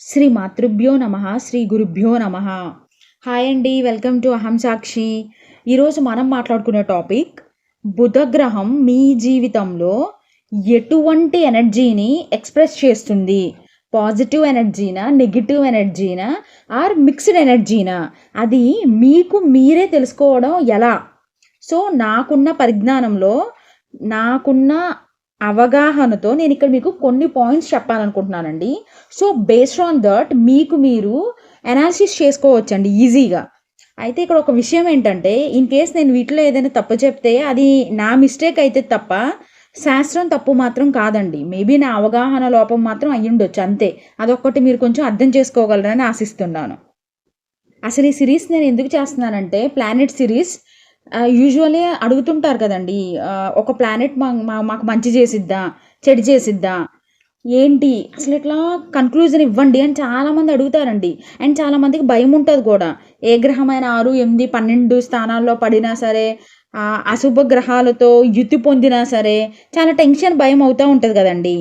శ్రీ మాతృభ్యో నమ శ్రీ గురుభ్యో నమ. హాయ్ అండి వెల్కమ్ టు అహం సాక్షి ఈరోజు మనం మాట్లాడుకునే టాపిక్ బుధగ్రహం మీ జీవితంలో ఎటువంటి ఎనర్జీని ఎక్స్ప్రెస్ చేస్తుంది? పాజిటివ్ ఎనర్జీనా నెగిటివ్ ఎనర్జీనా ఆర్ మిక్స్డ్ ఎనర్జీనా అది మీకు మీరే తెలుసుకోవడం ఎలా? సో నాకున్న పరిజ్ఞానంలో నాకున్న అవగాహనతో నేను ఇక్కడ మీకు కొన్ని పాయింట్స్ చెప్పాలనుకుంటున్నానండి. సో బేస్డ్ ఆన్ దట్ మీకు మీరు అనాలిసిస్ చేసుకోవచ్చండి ఈజీగా అయితే ఇక్కడ ఒక విషయం ఏంటంటే ఇన్ కేస్ నేను వీటిలో ఏదైనా తప్పు చెప్తే అది నా మిస్టేక్ అయితే తప్ప శాస్త్రం తప్పు మాత్రం కాదండి. మేబీ నా అవగాహన లోపం మాత్రం అయ్యుండొచ్చు అంతే. అదొక్కటి మీరు కొంచెం అర్థం చేసుకోగలరని ఆశిస్తున్నాను. అసలు ఈ సిరీస్ నేను ఎందుకు చేస్తున్నానంటే ప్లానెట్ సిరీస్ యూజువల్లీ అడుగుతుంటారు కదండి ఒక ప్లానెట్ మా మాకు మంచి చేసిద్దా చెడు చేసిద్దా ఏంటి? అసలు ఇట్లా కన్క్లూజన్ ఇవ్వండి అని చాలామంది అడుగుతారండి. అండ్ చాలామందికి భయం ఉంటుంది కూడా. ఏ గ్రహమైన ఆరు ఎనిమిది పన్నెండు స్థానాల్లో పడినా సరే అశుభ గ్రహాలతో యుతి పొందినా సరే చాలా టెన్షన్ భయం అవుతూ ఉంటుంది కదండి.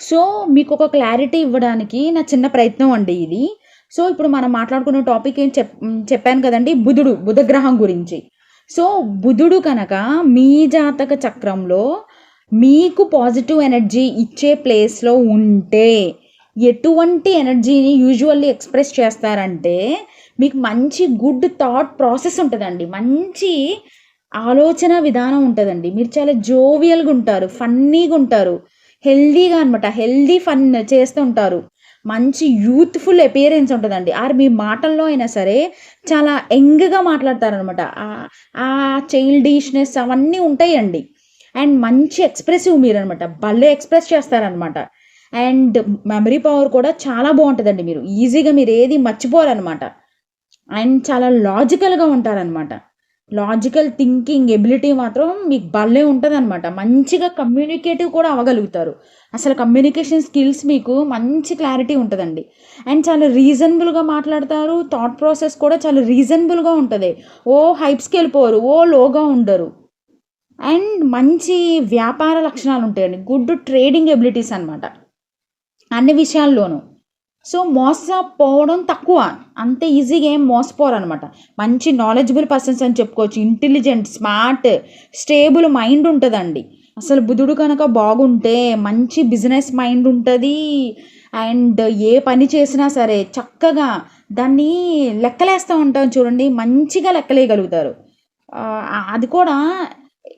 సో మీకు ఒక క్లారిటీ ఇవ్వడానికి నా చిన్న ప్రయత్నం అండి ఇది. సో ఇప్పుడు మనం మాట్లాడుకున్న టాపిక్ ఏం చెప్ చెప్పాను కదండి బుధుడు బుధ గ్రహం గురించి. సో బుధుడు కనుక మీ జాతక చక్రంలో మీకు పాజిటివ్ ఎనర్జీ ఇచ్చే ప్లేస్లో ఉంటే ఎటువంటి ఎనర్జీని యూజువల్లీ ఎక్స్ప్రెస్ చేస్తారంటే మీకు మంచి గుడ్ థాట్ ప్రాసెస్ ఉంటుందండి. మంచి ఆలోచన విధానం ఉంటుందండి. మీరు చాలా జోవియల్గా ఉంటారు ఫన్నీగా ఉంటారు హెల్దీగా అనమాట హెల్దీ ఫన్ చేస్తూ ఉంటారు. మంచి యూత్ఫుల్ అపియరెన్స్ ఉంటుందండి. ఆర్ మీ మాటల్లో అయినా సరే చాలా యంగ్గా మాట్లాడతారనమాట ఆ చైల్డిష్నెస్ అవన్నీ ఉంటాయండి. అండ్ మంచి ఎక్స్ప్రెసివ్ మీరు అనమాట భలే ఎక్స్ప్రెస్ చేస్తారనమాట అండ్ మెమరీ పవర్ కూడా చాలా బాగుంటుందండి మీరు. ఈజీగా మీరు ఏది మర్చిపోరనమాట అండ్ చాలా లాజికల్గా ఉంటారనమాట లాజికల్ థింకింగ్ ఎబిలిటీ మాత్రం మీకు భలే ఉంటుందన్నమాట. మంచిగా కమ్యూనికేటివ్ కూడా అవ్వగలుగుతారు. అసలు కమ్యూనికేషన్ స్కిల్స్ మీకు మంచి క్లారిటీ ఉంటుందండి. అండ్ చాలా రీజనబుల్గా మాట్లాడతారు. థాట్ ప్రాసెస్ కూడా చాలా రీజనబుల్గా ఉంటుంది. ఓ హైప్స్కి వెళ్ళిపోరు ఓ లోగా ఉండరు. అండ్ మంచి వ్యాపార లక్షణాలు ఉంటాయండి. గుడ్ ట్రేడింగ్ ఎబిలిటీస్ అనమాట అన్ని విషయాల్లోనూ. సో మోసపోవడం తక్కువ. అంత ఈజీగా ఏం మోసపోరు అనమాట మంచి నాలెడ్జబుల్ పర్సన్స్ అని చెప్పుకోవచ్చు. ఇంటెలిజెంట్ స్మార్ట్ స్టేబుల్ మైండ్ ఉంటుందండి. అసలు బుధుడు కనుక బాగుంటే మంచి బిజినెస్ మైండ్ ఉంటుంది. అండ్ ఏ పని చేసినా సరే చక్కగా దాన్ని లెక్కలేస్తూ ఉంటాం చూడండి. మంచిగా లెక్కలేయగలుగుతారు. అది కూడా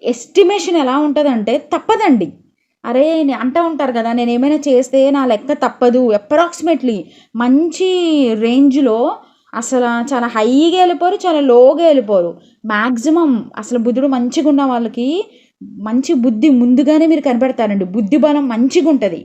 ఎస్టిమేషన్ ఎలా ఉంటుందంటే తప్పదండి. అరే నేను అంటూ ఉంటారు కదా నేను ఏమైనా చేస్తే నా లెక్క తప్పదు. అప్రాక్సిమేట్లీ మంచి రేంజ్లో అసలు చాలా హైగా వెళ్ళిపోరు చాలా లోగా వెళ్ళిపోరు. మ్యాక్సిమం అసలు బుద్ధుడు మంచిగా ఉన్న వాళ్ళకి మంచి బుద్ధి ముందుగానే మీరు కనిపెడతారండి. బుద్ధి బలం మంచిగా ఉంటుంది.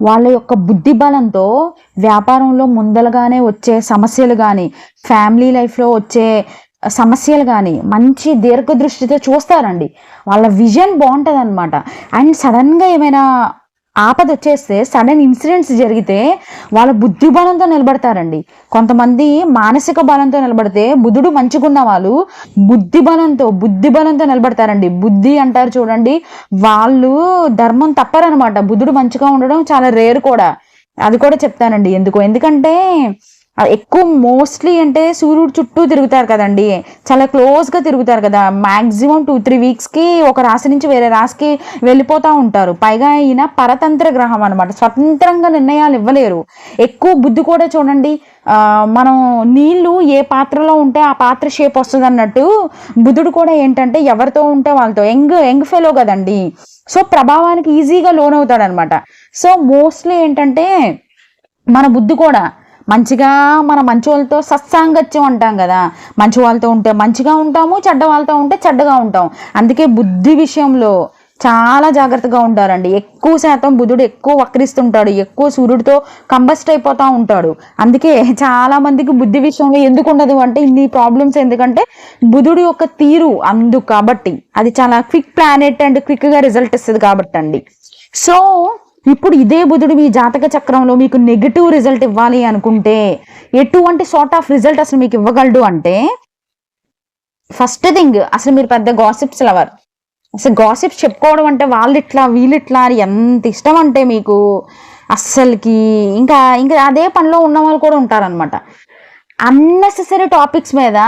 వాళ్ళ యొక్క బుద్ధి బలంతో వ్యాపారంలో ముందలగానే వచ్చే సమస్యలు కానీ ఫ్యామిలీ లైఫ్లో వచ్చే సమస్యలు కానీ మంచి దీర్ఘదృష్టితో చూస్తారండి. వాళ్ళ విజన్ బాగుంటుంది అనమాట అండ్ సడన్గా ఏమైనా ఆపద వచ్చేస్తే సడన్ ఇన్సిడెంట్స్ జరిగితే వాళ్ళ బుద్ధి బలంతో నిలబడతారండి. కొంతమంది మానసిక బలంతో నిలబడితే బుద్ధుడు మంచిగున్న వాళ్ళు బుద్ధి బలంతో బుద్ధి బలంతో నిలబడతారండి. బుద్ధి అంటారు చూడండి వాళ్ళు ధర్మం తప్పరనమాట బుద్ధుడు మంచిగా ఉండడం చాలా రేరు కూడా. అది కూడా చెప్తానండి. ఎందుకు? ఎందుకంటే ఎక్కువ మోస్ట్లీ అంటే సూర్యుడు చుట్టూ తిరుగుతారు కదండి. చాలా క్లోజ్గా తిరుగుతారు కదా. మ్యాక్సిమం టూ త్రీ వీక్స్కి ఒక రాశి నుంచి వేరే రాశికి వెళ్ళిపోతూ ఉంటారు. పైగా ఈయన పరతంత్ర గ్రహం అనమాట స్వతంత్రంగా నిర్ణయాలు ఇవ్వలేరు. ఎక్కువ బుద్ధి కూడా చూడండి మనం నీళ్ళు ఏ పాత్రలో ఉంటే ఆ పాత్ర షేప్ వస్తుంది అన్నట్టు బుధుడు కూడా ఏంటంటే ఎవరితో ఉంటే వాళ్ళతో. యంగ్ యంగ్ ఫెలో కదండి. సో ప్రభావానికి ఈజీగా లోన్ అవుతాడనమాట సో మోస్ట్లీ ఏంటంటే మన బుద్ధి కూడా మంచిగా మన మంచి వాళ్ళతో సత్సాంగత్యం అంటాం కదా. మంచి వాళ్ళతో ఉంటే మంచిగా ఉంటాము చెడ్డ వాళ్ళతో ఉంటే చెడ్డగా ఉంటాం. అందుకే బుద్ధి విషయంలో చాలా జాగ్రత్తగా ఉంటారండి ఎక్కువ శాతం బుధుడు ఎక్కువ వక్రిస్తుంటాడు ఎక్కువ సూర్యుడితో కంబస్ట్ అయిపోతూ ఉంటాడు. అందుకే చాలా మందికి బుద్ధి విషయంలో ఎందుకు ఉండదు అంటే ఇన్ని ప్రాబ్లమ్స్ ఎందుకంటే బుధుడు యొక్క తీరు అందుకు కాబట్టి. అది చాలా క్విక్ ప్లానెట్ అండ్ క్విక్గా రిజల్ట్ ఇస్తుంది కాబట్టి అండి సో ఇప్పుడు ఇదే బుధుడు మీ జాతక చక్రంలో మీకు నెగిటివ్ రిజల్ట్ ఇవ్వాలి అనుకుంటే ఎటువంటి సార్ట్ ఆఫ్ రిజల్ట్ అసలు మీకు ఇవ్వగలడు అంటే ఫస్ట్ థింగ్ అసలు మీరు పెద్ద గాసిప్స్ లవర్ అసలు గాసిప్స్ చెప్పుకోవడం అంటే వాళ్ళు ఇట్లా వీళ్ళు ఇట్లా అని ఎంత ఇష్టం అంటే మీకు అస్సలకి ఇంకా ఇంకా అదే పనిలో ఉన్న వాళ్ళు కూడా ఉంటారనమాట అన్నెసెసరీ టాపిక్స్ మీద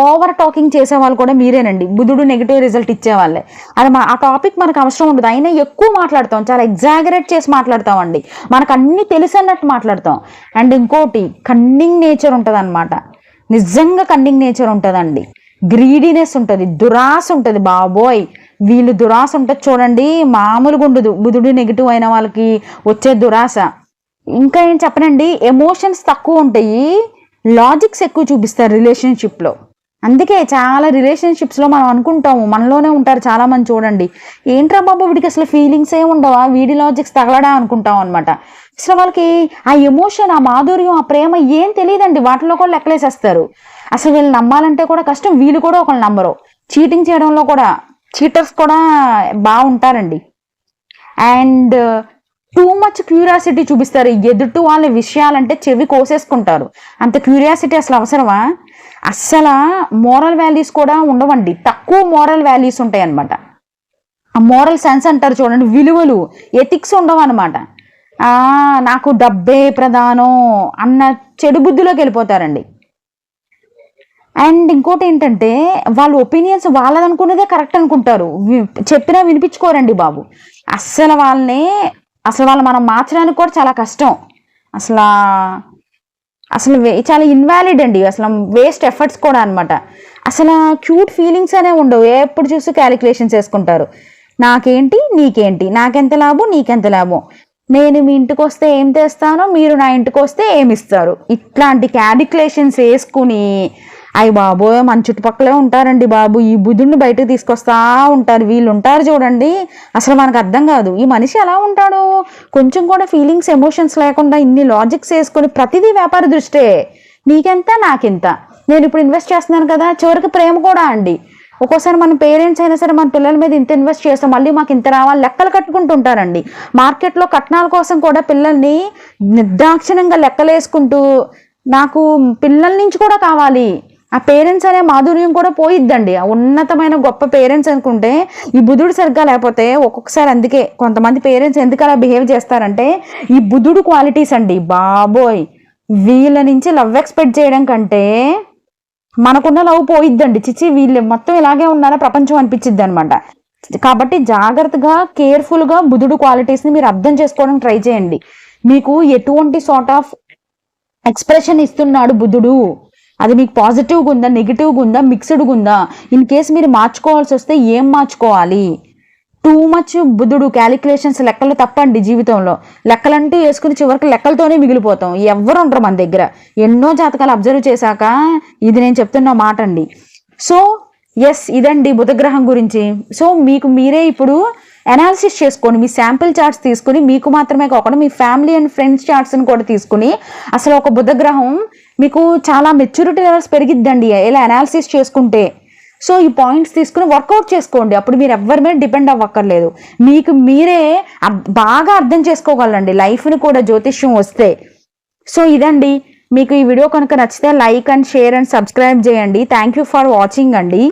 ఓవర్ టాకింగ్ చేసే వాళ్ళు కూడా మీరేనండి. బుధుడు నెగిటివ్ రిజల్ట్ ఇచ్చేవాళ్ళే. అది మా ఆ టాపిక్ మనకు అవసరం ఉండదు. అయినా ఎక్కువ మాట్లాడతాం. చాలా ఎగ్జాగరేట్ చేసి మాట్లాడతామండి. మనకు అన్నీ తెలుసు అన్నట్టు మాట్లాడతాం. అండ్ ఇంకోటి కన్నింగ్ నేచర్ ఉంటుంది అనమాట నిజంగా కన్నింగ్ నేచర్ ఉంటుందండి. గ్రీడీనెస్ ఉంటుంది దురాశ ఉంటుంది బాబోయ్. వీళ్ళు దురాశ ఉంటుంది చూడండి మామూలుగా ఉండదు. బుధుడు నెగిటివ్ అయిన వాళ్ళకి వచ్చే దురాశ. ఇంకా ఏం చెప్పనండి? ఎమోషన్స్ తక్కువ ఉంటాయి. లాజిక్స్ ఎక్కువ చూపిస్తారు రిలేషన్షిప్లో. అందుకే చాలా రిలేషన్షిప్స్లో మనం అనుకుంటాము మనలోనే ఉంటారు చాలామంది చూడండి. ఏంట్రా బాబు వీడికి అసలు ఫీలింగ్స్ ఏ ఉండవా? వీడి లాజిక్స్ తగలడా అనుకుంటాం అనమాట అసలు వాళ్ళకి ఆ ఎమోషన్ ఆ మాధుర్యం ఆ ప్రేమ ఏం తెలియదండి. వాటిలో కూడా లెక్కలేసేస్తారు. అసలు వీళ్ళు నమ్మాలంటే కూడా కష్టం వీళ్ళు కూడా ఒకళ్ళు నమ్మరు. చీటింగ్ చేయడంలో కూడా చీటర్స్ కూడా బాగుంటారండి. అండ్ టూ మచ్ క్యూరియాసిటీ చూపిస్తారు. ఎదుటి వాళ్ళ విషయాలంటే చెవి కోసేసుకుంటారు. అంత క్యూరియాసిటీ అసలు అవసరమా? అస్సలు మోరల్ వాల్యూస్ కూడా ఉండవండి. తక్కువ మోరల్ వాల్యూస్ ఉంటాయి అనమాట ఆ మోరల్ సెన్స్ అంటారు చూడండి. విలువలు ఎథిక్స్ ఉండవన్నమాట. నాకు డబ్బే ప్రధానం అన్న చెడు బుద్ధిలోకి వెళ్ళిపోతారండి. అండ్ ఇంకోటి ఏంటంటే వాళ్ళ ఒపీనియన్స్ వాళ్ళదనుకున్నదే కరెక్ట్ అనుకుంటారు. చెప్పినా వినిపించుకోరండి బాబు. అస్సలు వాళ్ళని అసలు వాళ్ళు మనం మార్చడానికి కూడా చాలా కష్టం. అసలు అసలు చాలా ఇన్వాలిడ్ అండి. అసలు వేస్ట్ ఎఫర్ట్స్ కూడా అనమాట అసలు క్యూట్ ఫీలింగ్స్ అనే ఉండవు. ఎప్పుడు చూసి క్యాలిక్యులేషన్స్ వేసుకుంటారు. నాకేంటి నీకేంటి? నాకెంత లాభం నీకెంత లాభం? నేను మీ ఇంటికి వస్తే ఏం తెస్తానో మీరు నా ఇంటికి వస్తే ఏమి ఇస్తారు? ఇట్లాంటి క్యాలిక్యులేషన్స్ వేసుకుని అయ్యి బాబోయ్ మన చుట్టుపక్కలే ఉంటారండి బాబు. ఈ బుధుడిని బయటకు తీసుకొస్తా ఉంటారు. వీళ్ళు ఉంటారు చూడండి. అసలు మనకు అర్థం కాదు. ఈ మనిషి ఎలా ఉంటాడు? కొంచెం కూడా ఫీలింగ్స్ ఎమోషన్స్ లేకుండా ఇన్ని లాజిక్స్ వేసుకొని ప్రతిదీ వ్యాపార దృష్టే. నీకెంత నాకెంత? నేను ఇప్పుడు ఇన్వెస్ట్ చేస్తున్నాను కదా. చివరికి ప్రేమ కూడా అండి. ఒక్కోసారి మన పేరెంట్స్ అయినా సరే మన పిల్లల మీద ఇంత ఇన్వెస్ట్ చేస్తాం మళ్ళీ మాకు ఇంత రావాలి. లెక్కలు కట్టుకుంటూ ఉంటారండి. మార్కెట్లో కట్నాల కోసం కూడా పిల్లల్ని నిర్దాక్షిణ్యంగా లెక్కలు వేసుకుంటూ నాకు పిల్లల నుంచి కూడా కావాలి. ఆ పేరెంట్స్ అనే మాధుర్యం కూడా పోయిద్దండి. ఆ ఉన్నతమైన గొప్ప పేరెంట్స్ అనుకుంటే ఈ బుధుడు సరిగ్గా లేకపోతే ఒక్కొక్కసారి అందుకే కొంతమంది పేరెంట్స్ ఎందుకు అలా బిహేవ్ చేస్తారంటే ఈ బుధుడు క్వాలిటీస్ అండి. బాబోయ్! వీళ్ళ నుంచి లవ్ ఎక్స్పెక్ట్ చేయడం కంటే మనకున్న లవ్ పోయిద్దండి. చిచి వీళ్ళు మొత్తం ఇలాగే ఉన్నారా? ప్రపంచం అనిపించిద్ది అనమాట కాబట్టి జాగ్రత్తగా కేర్ఫుల్గా బుధుడు క్వాలిటీస్ని మీరు అర్థం చేసుకోవడానికి ట్రై చేయండి. మీకు ఎటువంటి సార్ట్ ఆఫ్ ఎక్స్ప్రెషన్ ఇస్తున్నాడు బుధుడు. అది మీకు పాజిటివ్గా ఉందా నెగిటివ్గా ఉందా మిక్స్డ్గా ఉందా ఇన్ కేస్ మీరు మార్చుకోవాల్సి వస్తే ఏం మార్చుకోవాలి? టూ మచ్ బుద్ధుడు క్యాలిక్యులేషన్స్ లెక్కలు తప్పండి జీవితంలో. లెక్కలంటూ వేసుకుని చివరికి లెక్కలతోనే మిగిలిపోతాం. ఎవరు ఉండరు మన దగ్గర. ఎన్నో జాతకాలు అబ్జర్వ్ చేశాక ఇది నేను చెప్తున్న మాట అండి సో ఎస్ ఇదండి బుధగ్రహం గురించి. సో మీకు మీరే ఇప్పుడు అనాలిసిస్ చేసుకొని మీ శాంపిల్ చార్ట్స్ తీసుకుని మీకు మాత్రమే కాకుండా మీ ఫ్యామిలీ అండ్ ఫ్రెండ్స్ చార్ట్స్ని కూడా తీసుకుని అసలు ఒక బుధగ్రహం మీకు చాలా మెచ్యూరిటీ లెవెల్స్ పెరిగిద్దండి. ఇలా అనాలిసిస్ చేసుకుంటే. సో ఈ పాయింట్స్ తీసుకుని వర్కౌట్ చేసుకోండి. అప్పుడు మీరు ఎవరి మీద డిపెండ్ అవ్వక్కర్లేదు. మీకు మీరే బాగా అర్థం చేసుకోగలండి. లైఫ్ని కూడా జ్యోతిష్యం వస్తే. సో ఇదండి. మీకు ఈ వీడియో కనుక నచ్చితే like and share and subscribe చేయండి. థ్యాంక్ యూ ఫర్ వాచింగ్ అండి.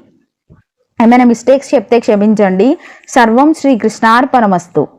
ఏమైనా మిస్టేక్స్ చెప్తే క్షమించండి. సర్వం శ్రీకృష్ణార్పణమస్తు